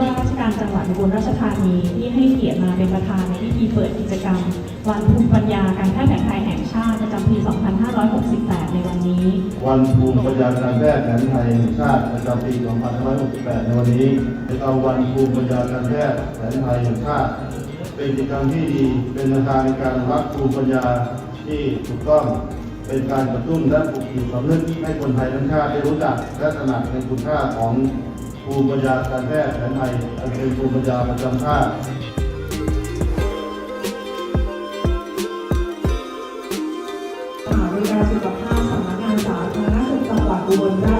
ว่าราชการจังหวัดอุบลราชธานีที่ให้เกียรติมาเป็นประธานในพิธีเปิดกิจกรรม วันภูมิปัญญาการแพทย์แผนไทยแห่งชาติประจำปี 2568 ในวันนี้ วันภูมิปัญญาการแพทย์แผนไทยแห่งชาติประจำปี 2568 ในวันนี้เป็นวันภูมิปัญญาการแพทย์แผนไทยแห่งชาติ เป็นกิจกรรมที่ดีเป็นประธานในการรับภูมิปัญญาที่ถูกต้องเป็นการกระตุ้นและปลุกจิตสำนึกให้คนไทยทั้งชาติได้รู้จักและถนัดในคุณค่าของ ภูมิปัญญาการแพทย์แผนไทยอันเป็นภูมิปัญญาประจำชาติมหาวิทยาลัยสุขภาพสำนักงานสาธารณสุขจังหวัดอุบลราช